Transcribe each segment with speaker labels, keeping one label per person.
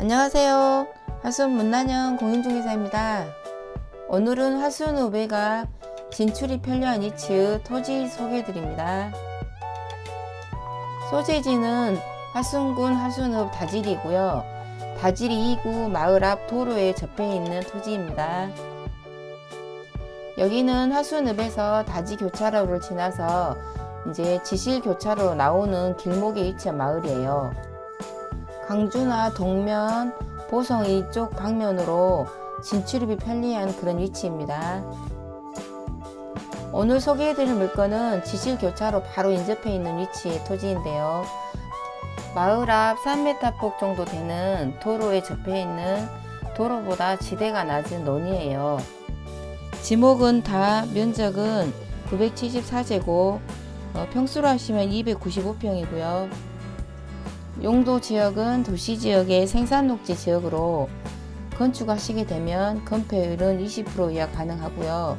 Speaker 1: 안녕하세요. 하순 문난영 공인중개사입니다. 오늘은 하순 우배가 진출이 편리한 위치의 토지 소개해드립니다. 소재지는 하순군 하순읍 다질이고요. 다질이 2구 마을 앞 도로에 접해 있는 토지입니다. 여기는 하순읍에서 다지 교차로를 지나서 이제 지실 교차로로 나오는 길목에 위치한 마을이에요. 광주나 동면, 보성 이쪽 방면으로 진출입이 편리한 그런 위치입니다. 오늘 소개해드릴 물건은 지실 교차로 바로 인접해 있는 위치의 토지인데요. 마을 앞 3m 폭 정도 되는 도로에 접해 있는 도로보다 지대가 낮은 논이에요. 지목은 다 면적은 974제곱, 어, 평수로 하시면 295평이고요. 용도 지역은 도시 지역의 생산 녹지 지역으로 건축하시게 되면 건폐율은 20% 이하 가능하고요.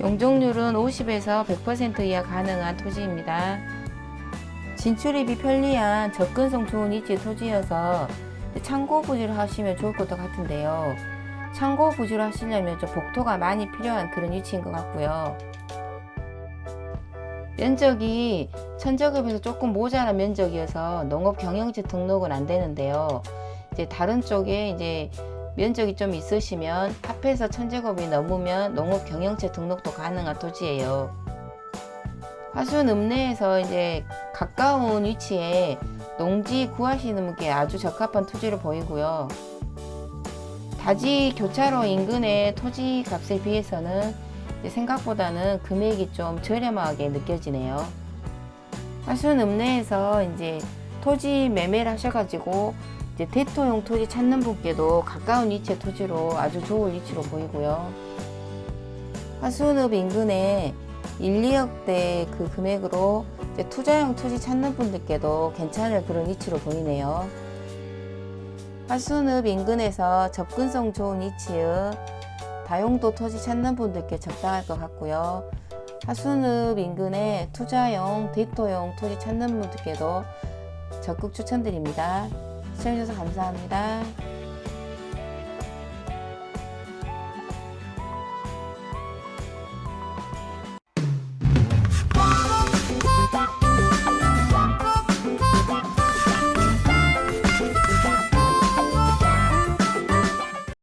Speaker 1: 용적률은 50에서 100% 이하 가능한 토지입니다. 진출입이 편리한 접근성 좋은 위치 토지여서 창고 부지를 하시면 좋을 것 같은데요. 창고 부지를 하시려면 좀 복토가 많이 필요한 그런 위치인 것 같고요. 면적이 천적읍에서 조금 모자란 면적이어서 농업 경영지 등록은 안 되는데요. 이제 다른 쪽에 이제 면적이 좀 있으시면 합해서 천제곱이 넘으면 농업 경영체 등록도 가능한 토지예요. 화순 읍내에서 이제 가까운 위치에 농지 구하시는 분께 아주 적합한 토지로 보이고요. 다지 교차로 인근의 토지 값에 비해서는 생각보다는 금액이 좀 저렴하게 느껴지네요. 화순 읍내에서 이제 토지 매매를 하셔가지고 이제 대토용 토지 찾는 분께도 가까운 위치의 토지로 아주 좋은 위치로 보이고요. 화순읍 인근에 1, 2억대 그 금액으로 투자용 토지 찾는 분들께도 괜찮을 그런 위치로 보이네요. 화순읍 인근에서 접근성 좋은 위치의 다용도 토지 찾는 분들께 적당할 것 같고요. 하순읍 인근에 투자용, 대토용 토지 찾는 분들께도 적극 추천드립니다. 시청해주셔서 감사합니다.